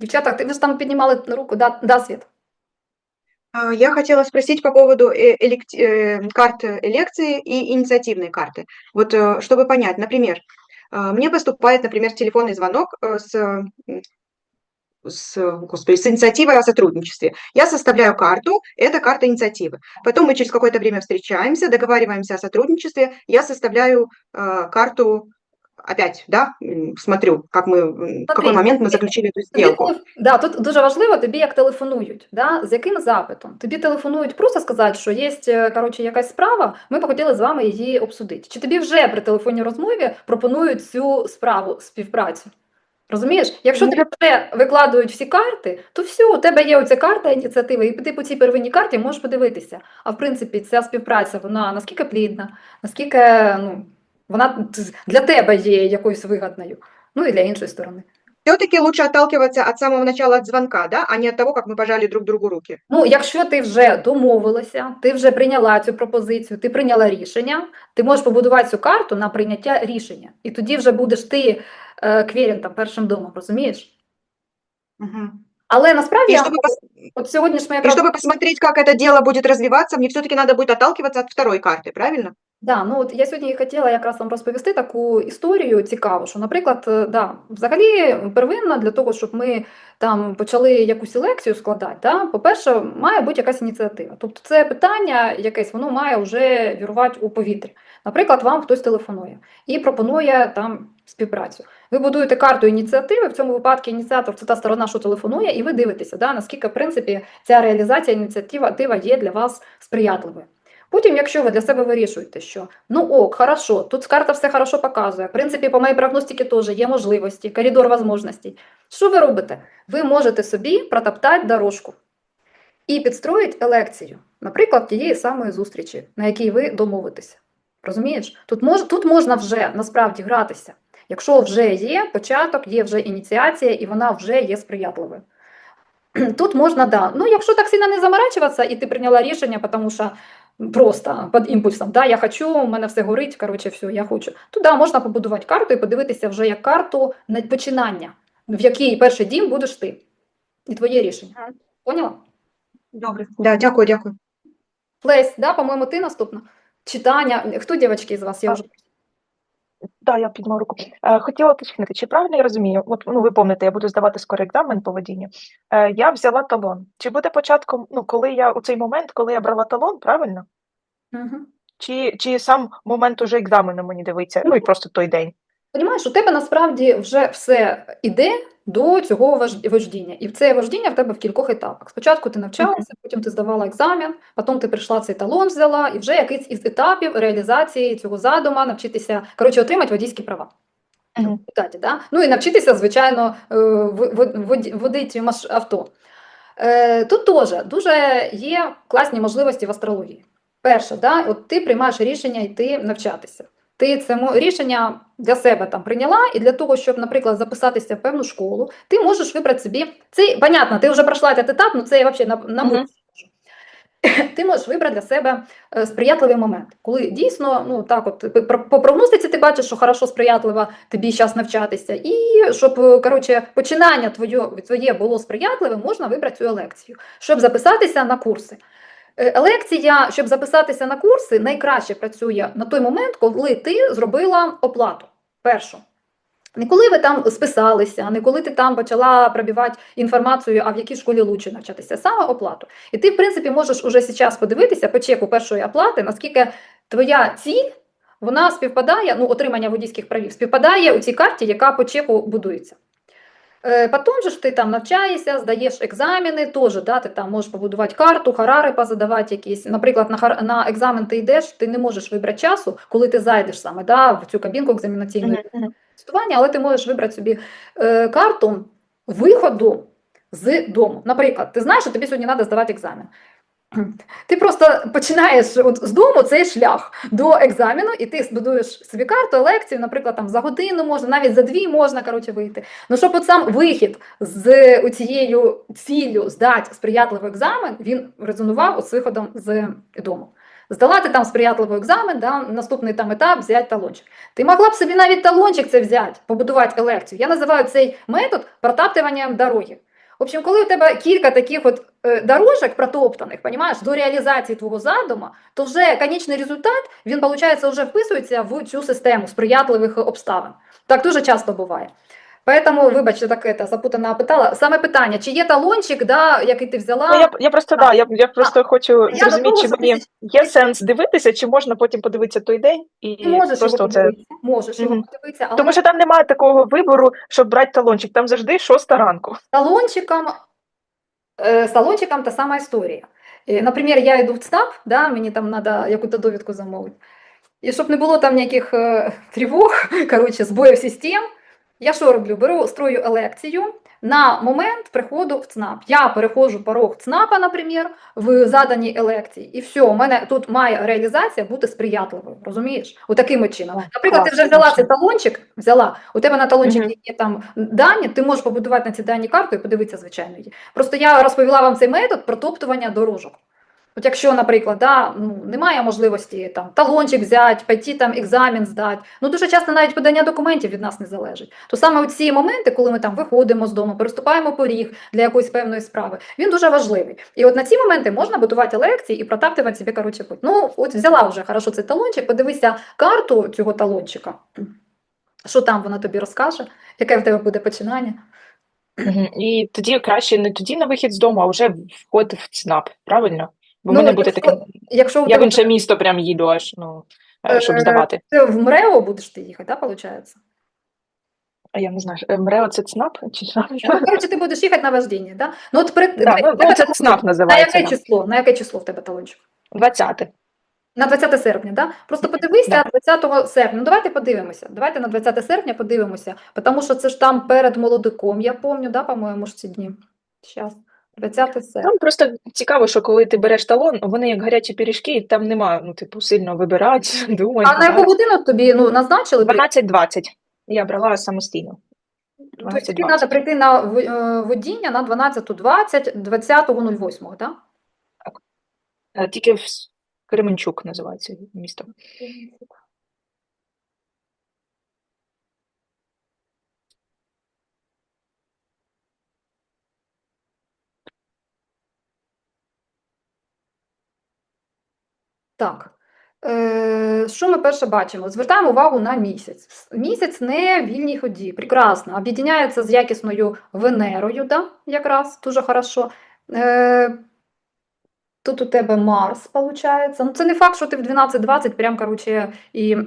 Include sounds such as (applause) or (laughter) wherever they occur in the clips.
Дівчата, ти ви ж там піднімали руку, да, да, Світ? А, Я хотела спросить по поводу э, элект- э, карт лекции и инициативной карты. Вот э, чтобы понять, например, а, мне поступает, например, телефонный звонок э, с, м, с, господи, с инициативой о сотрудничестве. Я составляю карту, это карта инициативы. Потом мы через какое-то время встречаемся, договариваемся о сотрудничестве. Я составляю э, карту опять, да, м, смотрю, как мы, м, в какой Смотри, момент мы смотри, заключили эту Тобі, сделку. телеф- да, тут дуже важливо тобі як телефонують, да? з яким запитом. Тобі телефонують просто сказати, що є е, коротше, якась справа, ми б хотіли з вами її обсудити. Чи тобі вже при телефонній розмові пропонують цю справу, співпрацю? Розумієш? Якщо Ну, тобі вже викладують всі карти, то все, у тебе є оця карта ініціативи, і ти по цій первинній карті можеш подивитися. А в принципі, ця співпраця, вона наскільки плідна, наскільки ну, вона для тебе є якоюсь вигадною, ну і для іншої сторони. Все-таки лучше отталкиваться от самого начала, от звонка, да, а не от того, как мы пожали друг другу руки. Ну, якщо ти вже домовилася, ти вже прийняла цю пропозицію, ти прийняла рішення, ти можеш побудувати цю карту на прийняття рішення. І тоді вже будеш ти е, квірінтом першим домом, розумієш? Мгм. Але насправді, И я- чтобы, пос- от сьогодні ж ми и якраз чтобы посмотреть, как это дело будет развиваться, мне все-таки надо будет отталкиваться от второй карты, правильно? Да, ну от я сьогодні хотіла якраз вам розповісти таку історію цікаву, що, наприклад, е, да, взагалі первинно для того, щоб ми там почали якусь лекцію складати, да, по-перше, має бути якась ініціатива. Тобто це питання якесь, воно має вже вірувати у повітрі. Наприклад, вам хтось телефонує і пропонує там співпрацю. Ви будуєте карту ініціативи, в цьому випадку ініціатор це та сторона, що телефонує, і ви дивитеся, да, наскільки, в принципі, ця реалізація ініціатива є для вас сприятливою. Потім, якщо ви для себе вирішуєте, що ну ок, хорошо, тут карта все хорошо показує. В принципі, по моїй прогностиці теж є можливості, коридор можливостей. Що ви робите? Ви можете собі протоптати дорожку і підстроїти елекцію, наприклад, тієї самої зустрічі, на якій ви домовитеся. Розумієш? Тут, мож, тут можна вже насправді гратися, якщо вже є початок, є вже ініціація, і вона вже є сприятливою. Тут можна, да. Ну, якщо так сильно не заморачуватися, і ти прийняла рішення, тому що просто під імпульсом, да, я хочу, у мене все горить, коротше, все, я хочу. Туди можна побудувати карту і подивитися вже як карту на починання, в який перший дім будеш ти. І твоє рішення. Поняла? Добре. Да, дякую, дякую. Лесь, да, по-моєму, ти наступна. Читання. Хто дівчатки з вас? Я вже Так, я підняла руку. Е, Хотіла уточнити, чи правильно я розумію? От, ну, ви пам'ятаєте, я буду здавати скоро екзамен по водінню. Е, Я взяла талон. Чи буде початком, ну, коли я у цей момент, коли я брала талон, правильно? Угу. Чи, чи сам момент уже екзамену мені дивиться? Ну і просто той день. Понімаєш, у тебе насправді вже все іде до цього вождіння. І це вождіння в тебе в кількох етапах. Спочатку ти навчалася, потім ти здавала екзамен, потім ти прийшла цей талон, взяла, і вже якийсь із етапів реалізації цього задума навчитися, коротше, отримати водійські права. В результаті, да? Ну і навчитися, звичайно, е, водити авто. Е, Тут теж дуже є класні можливості в астрології. Перше, да, от ти приймаєш рішення йти навчатися. Ти це рішення для себе там прийняла, і для того, щоб, наприклад, записатися в певну школу, ти можеш вибрати собі. Це понятно, ти вже пройшла цей етап, ну це я взагалі на, на. (laughs) Ти можеш вибрати для себе е, сприятливий момент, коли дійсно, ну так, от по- прогностиці ти бачиш, що хорошо сприятливо тобі зараз навчатися, і щоб е, коротше, починання твоє, твоє було сприятливим, можна вибрати цю елекцію, щоб записатися на курси. Е, Елекція, щоб записатися на курси, найкраще працює на той момент, коли ти зробила оплату першу. Не коли ви там списалися, не коли ти там почала пробивати інформацію, а в якій школі лучше навчатися, саме оплату. І ти, в принципі, можеш уже зараз подивитися по чеку першої оплати, наскільки твоя ціль вона співпадає, ну, отримання водійських правів, співпадає у цій карті, яка по чеку будується. Е, Потім же ж ти там навчаєшся, здаєш екзамени, теж да, ти там можеш побудувати карту, харари позадавати якісь. Наприклад, на, хар... на екзамен ти йдеш, ти не можеш вибрати часу, коли ти зайдеш саме да, в цю кабінку мгм. тестування, але ти можеш вибрати собі е, карту виходу з дому. Наприклад, ти знаєш, що тобі сьогодні треба здавати екзамен. Ти просто починаєш от з дому цей шлях до екзамену, і ти збудуєш собі карту, лекцію, наприклад, там за годину можна, навіть за дві можна коротше, вийти. Ну, щоб от сам вихід з цією ціллю здати сприятливий екзамен, він резонував от з виходом з дому. Здала ти там сприятливий екзамен, да, наступний там етап взяти талончик. Ти могла б собі навіть талончик це взяти, побудувати елекцію. Я називаю цей метод протаптуванням дороги. В общем, коли у тебе кілька таких от е, дорожок протоптаних, понімаєш, до реалізації твого задуму, то вже конечний результат, він, виходить, вже вписується в цю систему сприятливих обставин. Так дуже часто буває. Поэтому, вибачте, так это, запутана питала. Саме питання, чи є талончик, да, який ти взяла? Ну, я, я просто да, я, я просто хочу Я зрозуміти, того, чи мені є сенс дивитися, чи можна потім подивитися той день і можеш просто його це. подивитися, можеш його Мгм. подивитися, але Тому що там немає такого вибору, щоб брати талончик. Там завжди шоста ранку. талончиком, е, з талончиком та сама історія. Е, Наприклад, я йду в ЦНАП, да, мені там треба якусь довідку замовити. І щоб не було там ніяких е, тривог, (laughs) коротше, збоїв систем, я що роблю? Беру, строю елекцію на момент приходу в ЦНАП. Я переходжу порог ЦНАПа, наприклад, в заданій елекції, і все, у мене тут має реалізація бути сприятливою, розумієш? Отаким от чином. Наприклад, ти вже взяла цей талончик, взяла, у тебе на талончикі Мгм. є там дані, ти можеш побудувати на ці дані карту і подивитися, звичайно, її. Просто я розповіла вам цей метод протоптування дорожок. От якщо, наприклад, да, ну, немає можливості там талончик взяти, пойти там екзамен здати, ну дуже часто навіть подання документів від нас не залежить. То саме ці моменти, коли ми там виходимо з дому, переступаємо поріг для якоїсь певної справи, він дуже важливий. І от на ці моменти можна будувати лекції і протаптувати собі коротше путь. Ну, от взяла вже хорошо цей талончик, подивися карту цього талончика. Що там вона тобі розкаже, яке в тебе буде починання? І тоді краще не тоді на вихід з дому, а вже вход в ЦНАП, правильно? Бо Ну, мене буде якщо- таке. Якщо Я в інше місто прям їду аж, ну, щоб Е, здавати. ти в МРЕО будеш ти їхати, да, виходить? А я не знаю, е, МРЕО це ЦНАП чи що? Ну, коротше, ти будеш їхати на вождіння, да? Ну, от при... Да, ну, це. ЦНАП На називається. яке число? На яке число в тебе талончик? 20. На 20 серпня, да? Просто подивися 20 серпня. Ну, давайте подивимося. Давайте на 20 серпня подивимося, тому що це ж там перед молодиком, я пам'ятаю, да, по-моєму, ж ці дні. Зараз. 20 серпня. Там просто цікаво, що коли ти береш талон, вони як гарячі пірішки, і там немає, ну, типу, сильно вибирати, (laughs) думати. А на яку годину тобі ну, назначили? 12-20. Я брала самостійно. Тобто тобі треба прийти на е, водіння на 12.20, 20.08, так? Е, Тільки в Кременчук називається місто. Так. Е, що ми перше бачимо? Звертаємо увагу на місяць. Місяць не вільній ході, прекрасно. Об'єднається з якісною Венерою, да? якраз дуже хорошо. Е, тут у тебе Марс, виходить. Ну, це не факт, що ти в 12-20 прям, короче, і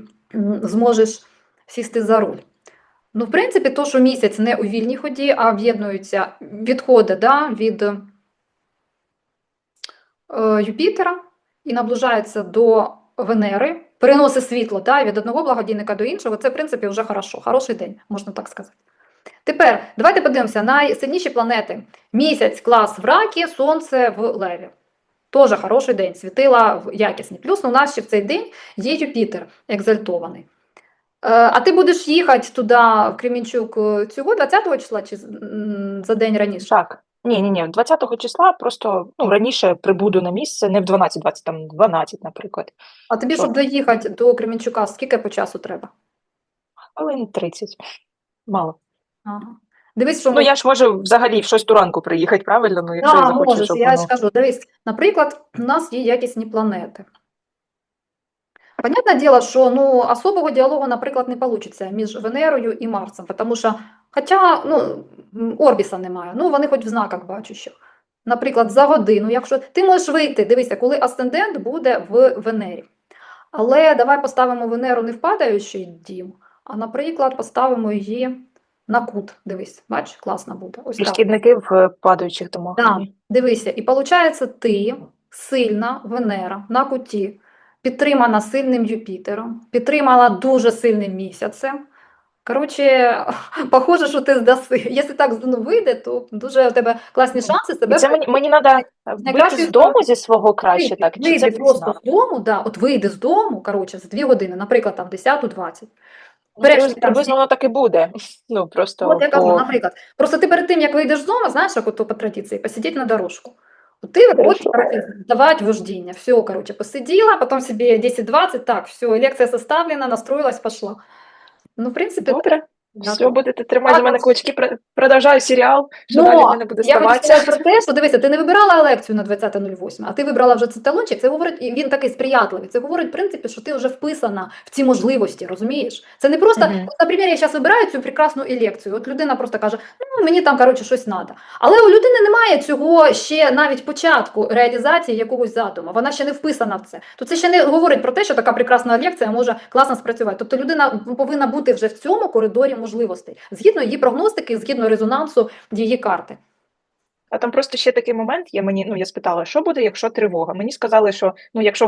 зможеш сісти за руль. Ну, в принципі, то, що місяць не у вільній ході, а об'єднуються відходи да, від е, Юпітера і наближається до Венери, переносить світло да, від одного благодійника до іншого. Це, в принципі, вже хорошо, хороший день, можна так сказати. Тепер давайте подивимося найсильніші планети. Місяць клас в ракі, сонце в леві. Теж хороший день, світила якісні. Плюс у нас ще в цей день є Юпітер екзальтований. Е, А ти будеш їхати туди, в Кремінчук, е, цього 20 числа чи за день раніше? Так. Ні, ні, ні, 20 числа просто ну, раніше прибуду на місце, не в 12-20, там 12, наприклад. А тобі, щоб доїхати до Кременчука, скільки по часу треба? Хвилин 30. Мало. Ага. Дивись, що Ну, я ж можу взагалі в 6 ранку приїхати, правильно? Ну, якщо я Да, захочу, можеш, щоб я ж кажу, дивись, наприклад, у нас є якісні планети. Понятне діло, що ну, особого діалогу, наприклад, не вийде між Венерою і Марсом, тому що, хоча ну, Орбіса немає, ну вони хоч в знаках бачущих. Наприклад, за годину, якщо ти можеш вийти, дивися, коли асцендент буде в Венері. Але давай поставимо Венеру не в падаючий дім, а, наприклад, поставимо її на кут. Дивись, бач, класно буде. Ось так. Шкідники в е, падаючих домах. Да, дивися, і виходить, ти сильна Венера на куті, підтримана сильним Юпітером, підтримала дуже сильним місяцем. Коротше, (laughs) похоже, що ти здаси. Якщо так ну, вийде, то дуже у тебе класні шанси себе І це мені, мені треба вийти з дому зі свого краще, вийти, так? Чи вийди це просто пізно? з дому, да, от вийди з дому, коротше, за дві години, наприклад, там 10-20. Ну, Береш приблизно- воно так і буде. (laughs) Ну, просто От я кажу, по... наприклад, просто ти перед тим, як вийдеш з дому, знаєш, як ото по традиції, посидіть на дорожку. От ти короче, давати вождіння. Все, короче, посиділа, потім собі 10-20, так, все, лекція составлена, настроїлась, пішла. Ну, в принципі, Добре. Все, будете тримати за мене кулачки, продовжаю серіал, що Ну, далі в мене буде ставатися. сказати про те, що дивися, ти не вибирала лекцію на 20.08, а ти вибрала вже цей талончик. Це говорить, і він такий сприятливий. Це говорить, в принципі, що ти вже вписана в ці можливості, розумієш? Це не просто, Мгм. от, наприклад, я зараз вибираю цю прекрасну і лекцію. От людина просто каже, ну мені там коротше щось треба. Але у людини немає цього ще навіть початку реалізації якогось задуму. Вона ще не вписана в це. То це ще не говорить про те, що така прекрасна лекція може класно спрацювати. Тобто людина повинна бути вже в цьому коридорі можливостей, згідно її прогностики, згідно резонансу її карти. А там просто ще такий момент Я Мені ну я спитала, що буде, якщо тривога. Мені сказали, що ну якщо